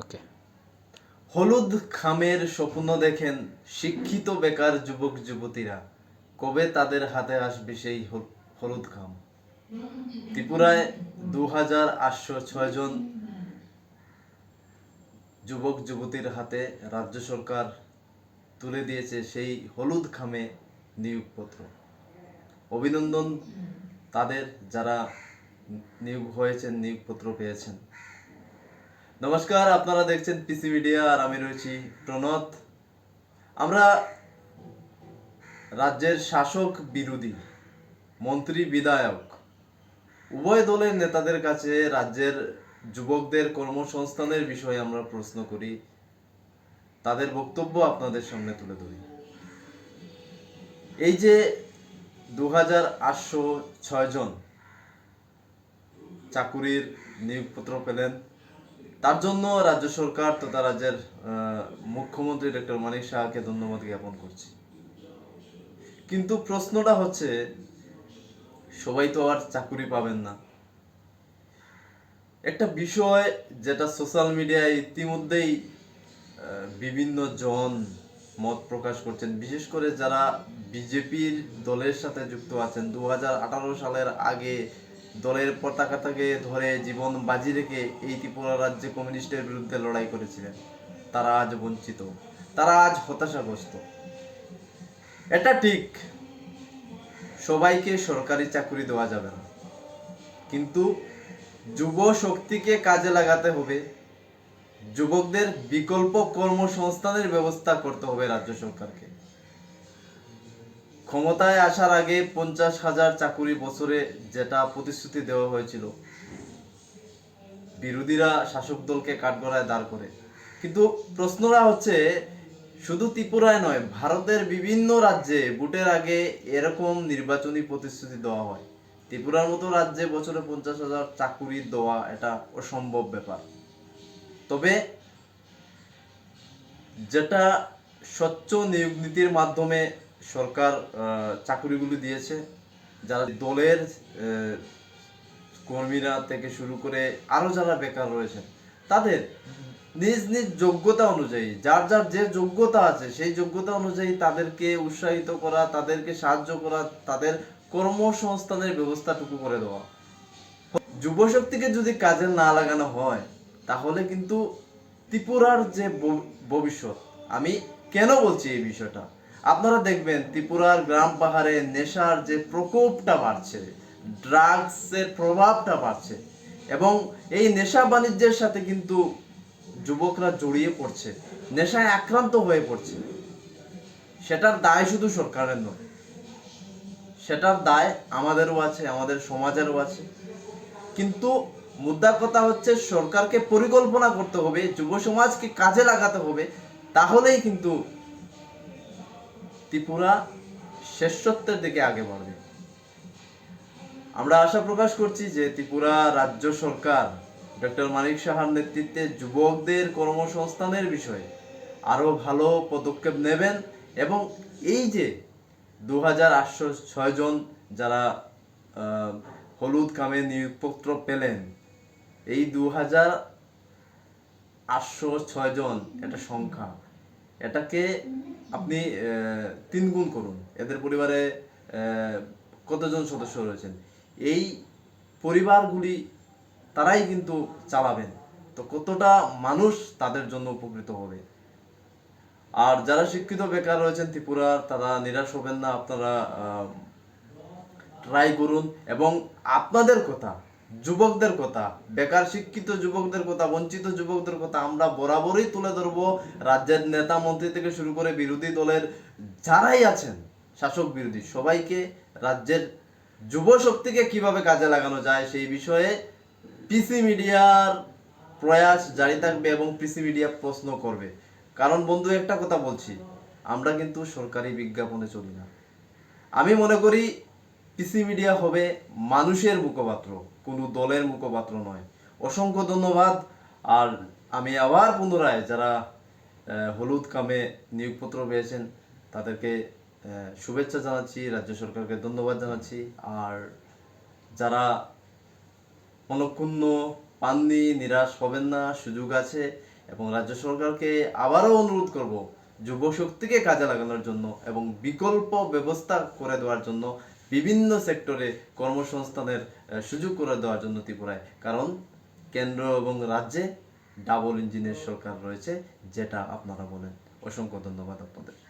ওকে হলুদ খামের স্বপ্ন দেখেন শিক্ষিত বেকার যুবক যুবতীরা। কবে তাদের হাতে আসবে সেই হলুদ খাম? ত্রিপুরায় দু হাজার আটশো ছয় জন যুবক যুবতীর হাতে রাজ্য সরকার তুলে দিয়েছে সেই হলুদ খামে নিয়োগপত্র। অভিনন্দন তাদের যারা নিয়োগ হয়েছেন, নিয়োগপত্র পেয়েছেন। নমস্কার, আপনারা দেখছেন পিসি মিডিয়া আর আমি রয়েছি প্রণত। আমরা রাজ্যের শাসক বিরোধী, মন্ত্রী বিধায়ক, উভয় দলের নেতাদের কাছে রাজ্যের যুবকদের কর্মসংস্থানের বিষয়ে আমরা প্রশ্ন করি। তাদের বক্তব্য আপনাদের সামনে তুলে ধরি। এই যে দু হাজার আটশো ছয় জন চাকুরির নিয়োগপত্র পেলেন তার জন্য রাজ্য সরকার তথা রাজ্যের মুখ্যমন্ত্রী ডক্টর মানিক শাহকে ধন্যবাদ জ্ঞাপন করছি। কিন্তু প্রশ্নটা হচ্ছে, সবাই তো আর চাকুরি পাবেন না। একটা বিষয় যেটা সোশ্যাল মিডিয়ায় ইতিমধ্যেই বিভিন্ন জন মত প্রকাশ করছেন, বিশেষ করে যারা বিজেপির দলের সাথে যুক্ত আছেন দু হাজার আঠারো সালের আগে দলের পতাকাটাকে ধরে জীবন বাজি রেখে এই ত্রিপুরা রাজ্যে কমিউনিস্টের বিরুদ্ধে লড়াই করেছিলেন। তারা আজ বঞ্চিত। তারা আজ হতাশাগ্রস্ত। এটা ঠিক। সবাইকে সরকারি চাকরি দেওয়া যাবে না। কিন্তু যুব শক্তিকে কাজে লাগাতে হবে। যুবকদের বিকল্প কর্মসংস্থানের ব্যবস্থা করতে হবে রাজ্য সরকারকে। ক্ষমতায় আসার আগে পঞ্চাশ হাজার চাকুরি বছরে যেটা প্রতিশ্রুতি দেওয়া হয়েছিল, বিরোধীরা শাসক দলকে কাঠগড়ায় দাঁড় করে। কিন্তু প্রশ্নটা হচ্ছে, শুধু ত্রিপুরায় নয়, ভারতের বিভিন্ন রাজ্যে ভোটের আগে এরকম নির্বাচনী প্রতিশ্রুতি দেওয়া হয়। ত্রিপুরার মতো রাজ্যে বছরে পঞ্চাশ হাজার চাকুরি দেওয়া এটা অসম্ভব ব্যাপার। তবে যেটা স্বচ্ছ নিয়োগ নীতির মাধ্যমে সরকার চাকুরিগুলো দিয়েছে। যারা দলের কর্মীরা থেকে শুরু করে আরও যারা বেকার রয়েছেন, তাদের নিজ নিজ যোগ্যতা অনুযায়ী, যার যার যে যোগ্যতা আছে, সেই যোগ্যতা অনুযায়ী তাদেরকে উৎসাহিত করা, তাদেরকে সাহায্য করা, তাদের কর্মসংস্থানের ব্যবস্থাটুকু করে দেওয়া। যুবশক্তিকে যদি কাজে না লাগানো হয়, তাহলে কিন্তু ত্রিপুরার যে ভবিষ্যৎ, আমি কেন বলছি এই বিষয়টা? আপনারা দেখবেন ত্রিপুরার গ্রাম পাহাড়ে নেশার যে প্রকোপটা বাড়ছে ড্রাগসের প্রভাবটা বাড়ছে, এবং এই নেশা বাণিজ্যের সাথে কিন্তু যুবকরা জড়িয়ে পড়ছে, নেশায় আক্রান্ত হয়ে পড়ছে। সেটার দায় শুধু সরকারের নয়, সেটার দায় আমাদেরও আছে, আমাদের সমাজেরও আছে। কিন্তু মুদ্রা কথা হচ্ছে সরকারকে পরিকল্পনা করতে হবে, যুব সমাজকে কাজে লাগাতে হবে, তাহলেই কিন্তু ত্রিপুরা শ্রেষ্ঠত্বের দিকে আগে বাড়বে আমরা আশা প্রকাশ করছি যে ত্রিপুরা রাজ্য সরকার ডক্টর মানিক সাহার নেতৃত্বে যুবকদের কর্মসংস্থানের বিষয়ে আরও ভালো পদক্ষেপ নেবেন এবং এই যে দু হাজার আটশো ছয় জন যারা হলুদ কামে নিয়োগপত্র পেলেন, এই দু হাজার আটশো ছয় জন এটা সংখ্যা, এটাকে আপনি তিন গুণ করুন। এদের পরিবারে কতজন সদস্য রয়েছেন? এই পরিবারগুলি, তারাই কিন্তু চালাবেন। তো কতটা মানুষ তাদের জন্য উপকৃত হবে? আর যারা শিক্ষিত বেকার রয়েছেন ত্রিপুরার, তারা নিরাশ হবেন না। আপনারা ট্রাই করুন। এবং আপনাদের কথা যুবকদের কথা, বেকার শিক্ষিত যুবকদের কথা, বঞ্চিত যুবকদের কথা আমরা বরাবরই তুলে ধরবো রাজ্যের নেতা মন্ত্রী থেকে শুরু করে বিরোধী দলের যারাই আছেন, শাসক বিরোধী, সবাইকে রাজ্যের যুব শক্তিকে কীভাবে কাজে লাগানো যায় সেই বিষয়ে পিসি মিডিয়ার প্রয়াস জারি থাকবে এবং পিসি মিডিয়া প্রশ্ন করবে। কারণ বন্ধু, একটা কথা বলছি, আমরা কিন্তু সরকারি বিজ্ঞাপনে চলি না। আমি মনে করি পিসি মিডিয়া হবে মানুষের মুখপাত্র, কোনো দলের মুখপাত্র নয়। অসংখ্য ধন্যবাদ। আর আমি আবার পুনরায় যারা হলুদ কামে নিয়োগপত্র পেয়েছেন, তাদেরকে শুভেচ্ছা জানাচ্ছি, রাজ্য সরকারকে ধন্যবাদ জানাচ্ছি। আর যারা মনক্ষুণ্ণ, পাননি, নিরাশ হবেন না, সুযোগ আছে এবং রাজ্য সরকারকে আবারও অনুরোধ করব যুব শক্তিকে কাজে লাগানোর জন্য এবং বিকল্প ব্যবস্থা করে দেওয়ার জন্য বিভিন্ন সেক্টরে কর্মসংস্থানের সুযোগ করে দেওয়ার জন্য ত্রিপুরায়। কারণ কেন্দ্র এবং রাজ্যে ডাবল ইঞ্জিনের সরকার রয়েছে, যেটা আপনারা বলেন। অসংখ্য ধন্যবাদ আপনাদের।